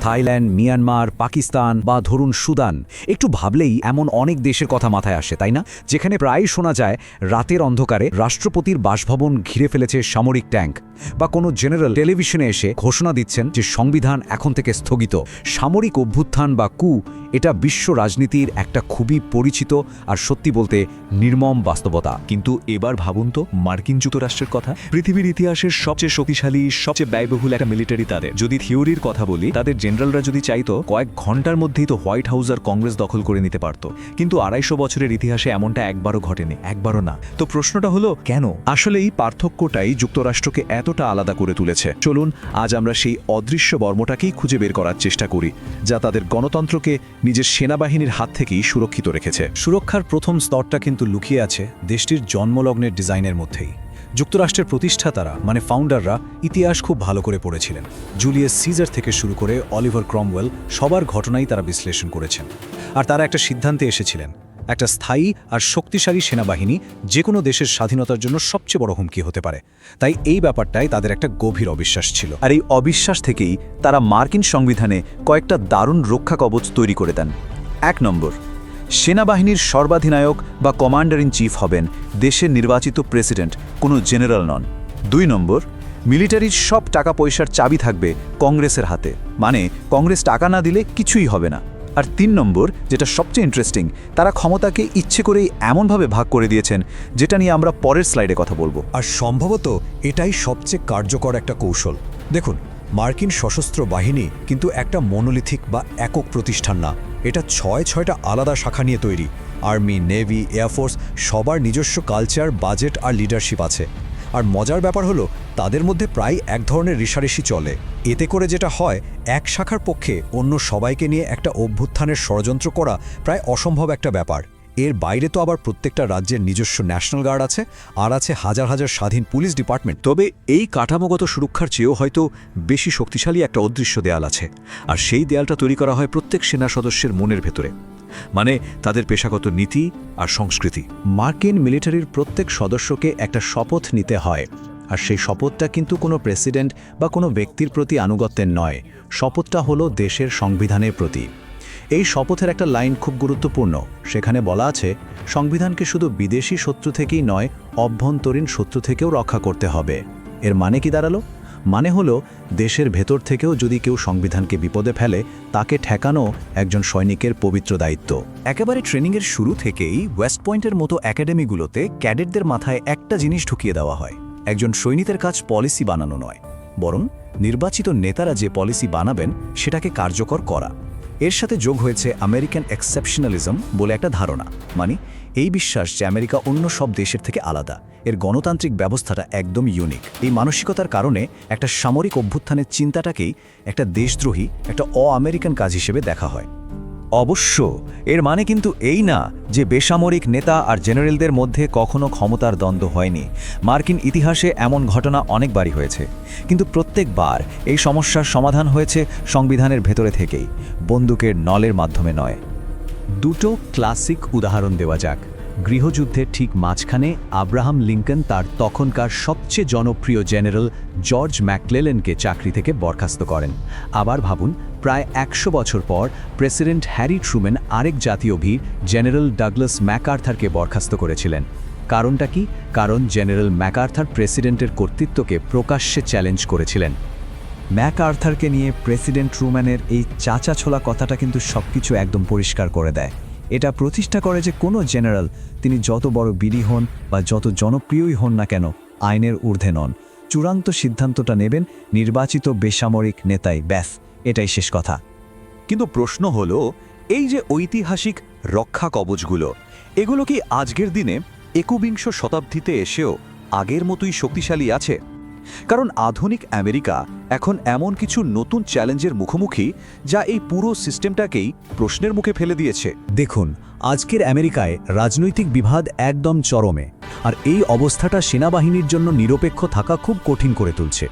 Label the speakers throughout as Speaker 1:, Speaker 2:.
Speaker 1: Thailand, Myanmar, Pakistan বা ধরুন Sudan, একটু ভাবলেই এমন অনেক দেশের কথা মাথায় আসে, তাই না? যেখানে প্রায় শোনা যায়, রাতের অন্ধকারে রাষ্ট্রপতির বাসভবন ঘিরে ফেলেছে সামরিক ট্যাঙ্ক। বা কোনো জেনারেল টেলিভিশনে এসে ঘোষণা দিচ্ছেন যে সংবিধান এখন থেকে স্থগিত। সামরিক অভ্যুত্থান বা কু, এটা বিশ্ব রাজনীতির একটা খুবই পরিচিত আর সত্যি বলতে নির্মম বাস্তবতা।
Speaker 2: কিন্তু এবার ভাবুন তো, মার্কিন যুক্তরাষ্ট্রের কথা। পৃথিবীর ইতিহাসের সবচেয়ে শক্তিশালী, সবচেয়ে ব্যয়বহুল একটা মিলিটারি তাদের। যদি থিওরির কথা বলি, তাদের জেনারেলরা যদি চাইতো, কয়েক ঘণ্টার মধ্যেই তো হোয়াইট হাউস আর কংগ্রেস দখল করে নিতে পারত। কিন্তু আড়াইশো বছরের ইতিহাসে এমনটা একবারও ঘটেনি। একবারও না। তো প্রশ্নটা হলো, কেন? আসলে এই পার্থক্যটাই যুক্তরাষ্ট্রকে এতটা আলাদা করে তুলেছে। চলুন, আজ আমরা সেই অদৃশ্য বর্মটাকেই খুঁজে বের করার চেষ্টা করি, যা তাদের গণতন্ত্রকে নিজের সেনাবাহিনীর হাত থেকেই সুরক্ষিত রেখেছে।
Speaker 1: সুরক্ষার প্রথম স্তরটা কিন্তু লুকিয়ে আছে দেশটির জন্মলগ্নের ডিজাইনের মধ্যেই। যুক্তরাষ্ট্রের প্রতিষ্ঠাতারা মানে ফাউন্ডাররা, ইতিহাস খুব ভালো করে পড়েছিলেন। জুলিয়াস সিজার থেকে শুরু করে অলিভার ক্রমওয়েল সবার ঘটনাই তারা বিশ্লেষণ করেছেন। আর তারা একটা সিদ্ধান্তে এসেছিলেন একটা স্থায়ী আর শক্তিশালী সেনাবাহিনী যে কোনো দেশের স্বাধীনতার জন্য সবচেয়ে বড় হুমকি হতে পারে। তাই এই ব্যাপারটাই তাদের একটা গভীর অবিশ্বাস ছিল।
Speaker 2: আর এই অবিশ্বাস থেকেই তারা মার্কিন সংবিধানে কয়েকটা দারুণ রক্ষা কবচ তৈরি করে দেন। এক নম্বর, সেনাবাহিনীর সর্বাধিনায়ক বা কমান্ডার ইন চিফ হবেন দেশের নির্বাচিত প্রেসিডেন্ট, কোনো জেনারেল নন। দুই নম্বর, মিলিটারির সব টাকা পয়সার চাবি থাকবে কংগ্রেসের হাতে। মানে কংগ্রেস টাকা না দিলে কিছুই হবে না। আর তিন নম্বর, যেটা সবচেয়ে ইন্টারেস্টিং তারা ক্ষমতাকে ইচ্ছে করেই এমনভাবে ভাগ করে দিয়েছেন, যেটা নিয়ে আমরা পরের স্লাইডে কথা বলব।
Speaker 3: আর সম্ভবত এটাই সবচেয়ে কার্যকর একটা কৌশল। দেখুন, মার্কিন সশস্ত্র বাহিনী কিন্তু একটা মনোলিথিক বা একক প্রতিষ্ঠান না। এটা ছয় ছয়টা আলাদা শাখা নিয়ে তৈরি। আর্মি, নেভি এয়ারফোর্স সবার নিজস্ব কালচার বাজেট আর লিডারশিপ আছে। আর মজার ব্যাপার হলো, তাদের মধ্যে প্রায় এক ধরনের রেশারেশি চলে। এতে করে যেটা হয়, এক শাখার পক্ষে অন্য সবাইকে নিয়ে একটা অভ্যুত্থানের ষড়যন্ত্র করা প্রায় অসম্ভব একটা ব্যাপার। এর বাইরে তো আবার প্রত্যেকটা রাজ্যের নিজস্ব ন্যাশনাল গার্ড আছে, আর আছে হাজার হাজার স্বাধীন পুলিশ ডিপার্টমেন্ট।
Speaker 2: তবে এই কাঠামোগত সুরক্ষার চেয়েও হয়তো বেশি শক্তিশালী একটা অদৃশ্য দেয়াল আছে, আর সেই দেয়ালটা তৈরি করা হয় প্রত্যেক সেনা সদস্যের মনের ভেতরে। মানে তাদের পেশাগত নীতি আর সংস্কৃতি।
Speaker 1: মার্কিন মিলিটারির প্রত্যেক সদস্যকে একটা শপথ নিতে হয়। আর সেই শপথটা কিন্তু কোনো প্রেসিডেন্ট বা কোনো ব্যক্তির প্রতি আনুগত্যের নয়। শপথটা হলো দেশের সংবিধানের প্রতি। এই শপথের একটা লাইন খুব গুরুত্বপূর্ণ। সেখানে বলা আছে, সংবিধানকে শুধু বিদেশি শত্রু থেকেই নয়, অভ্যন্তরীণ শত্রু থেকেও রক্ষা করতে হবে। এর মানে কি দাঁড়াল? মানে হলো, দেশের ভেতর থেকেও যদি কেউ সংবিধানকে বিপদে ফেলে, তাকে ঠেকানো একজন সৈনিকের পবিত্র দায়িত্ব।
Speaker 4: একেবারে ট্রেনিংয়ের শুরু থেকেই ওয়েস্ট পয়েন্টের মতো একাডেমিগুলোতে ক্যাডেটদের মাথায় একটা জিনিস ঢুকিয়ে দেওয়া হয়, একজন সৈনিকের কাজ পলিসি বানানো নয়। বরং নির্বাচিত নেতারা যে পলিসি বানাবেন, সেটাকে কার্যকর করা। এর সাথে যোগ হয়েছে আমেরিকান এক্সেপশনালিজম বলে একটা ধারণা। মানে এই বিশ্বাস যে আমেরিকা অন্য সব দেশের থেকে আলাদা, এর গণতান্ত্রিক ব্যবস্থাটা একদম ইউনিক এই মানসিকতার কারণে একটা সামরিক অভ্যুত্থানের চিন্তাটাকেই একটা দেশদ্রোহী, একটা অ আমেরিকান কাজ হিসেবে দেখা হয়।
Speaker 2: অবশ্য, এর মানে কিন্তু এই না যে বেসামরিক নেতা আর জেনারেলদের মধ্যে কখনো ক্ষমতার দ্বন্দ্ব হয়নি। মার্কিন ইতিহাসে এমন ঘটনা অনেকবারই হয়েছে। কিন্তু প্রত্যেকবার এই সমস্যার সমাধান হয়েছে সংবিধানের ভেতরে থেকেই, বন্দুকের নলের মাধ্যমে নয়।
Speaker 1: দুটো ক্লাসিক উদাহরণ দেওয়া যাক। গৃহযুদ্ধের ঠিক মাঝখানে আব্রাহাম লিঙ্কন তার তখনকার সবচেয়ে জনপ্রিয় জেনারেল জর্জ ম্যাকলেলেনকে চাকরি থেকে বরখাস্ত করেন। আবার ভাবুন, প্রায় একশো বছর পর প্রেসিডেন্ট হ্যারি ট্রুম্যান আরেক জাতীয় ভীর জেনারেল ডাগলাস ম্যাকআর্থারকে বরখাস্ত করেছিলেন। কারণটা কি? কারণ জেনারেল ম্যাকআর্থার প্রেসিডেন্টের কর্তৃত্বকে প্রকাশ্যে চ্যালেঞ্জ করেছিলেন। ম্যাক আর্থারকে নিয়ে প্রেসিডেন্ট ট্রুম্যানের এই চাচা ছোলা কথাটা কিন্তু সবকিছু একদম পরিষ্কার করে দেয়। এটা প্রতিষ্ঠা করে যে কোনো জেনারেল, তিনি যত বড় বিডি হন বা যত জনপ্রিয়ই হন না কেন, আইনের ঊর্ধ্বে নন। চূড়ান্ত সিদ্ধান্তটা নেবেন নির্বাচিত বেসামরিক নেতাই, ব্যাস, এটাই শেষ কথা।
Speaker 2: কিন্তু প্রশ্ন হলো, এই যে ঐতিহাসিক রক্ষা কবচগুলো, এগুলো কি আজকের দিনে একবিংশ শতাব্দীতে এসেও আগের মতোই শক্তিশালী আছে? কারণ আধুনিক আমেরিকা এখন এমন কিছু নতুন চ্যালেঞ্জের মুখোমুখি যা এই পুরো সিস্টেমটাকেই প্রশ্নের মুখে ফেলে দিয়েছে।
Speaker 1: দেখুন, আজকের আমেরিকায় রাজনৈতিক বিভাদ একদম চরমে, আর এই অবস্থাটা সেনাবাহিনীর জন্য নিরপেক্ষ থাকা খুব কঠিন করে তুলছে।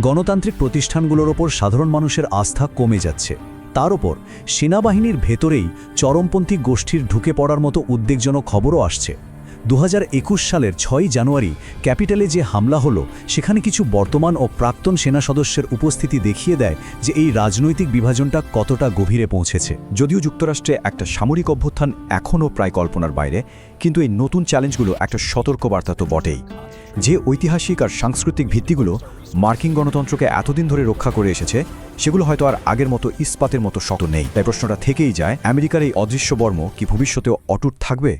Speaker 1: গণতান্ত্রিক প্রতিষ্ঠানগুলোর ওপর সাধারণ মানুষের আস্থা কমে যাচ্ছে। তার ওপর সেনাবাহিনীর ভেতরেই চরমপন্থী গোষ্ঠীর ঢুকে পড়ার মতো উদ্বেগজনক খবরও আসছে। দু হাজার একুশ সালের ছয়ই জানুয়ারি ক্যাপিটালে যে হামলা হলো, সেখানে কিছু বর্তমান ও প্রাক্তন সেনা সদস্যের উপস্থিতি দেখিয়ে দেয় যে এই রাজনৈতিক বিভাজনটা কতটা গভীরে পৌঁছেছে।
Speaker 5: যদিও যুক্তরাষ্ট্রে একটা সামরিক অভ্যুত্থান এখনও প্রায় কল্পনার বাইরে, কিন্তু এই নতুন চ্যালেঞ্জগুলো একটা সতর্কবার্তা তো বটেই। যে ঐতিহাসিক আর সাংস্কৃতিক ভিত্তিগুলো মার্কিন গণতন্ত্রকে এতদিন ধরে রক্ষা করে এসেছে, সেগুলো হয়তো আর আগের মতো ইস্পাতের মতো শত নেই। তাই প্রশ্নটা থেকেই যায়, আমেরিকার এই অদৃশ্য বর্ম কি ভবিষ্যতেও অটুট থাকবে?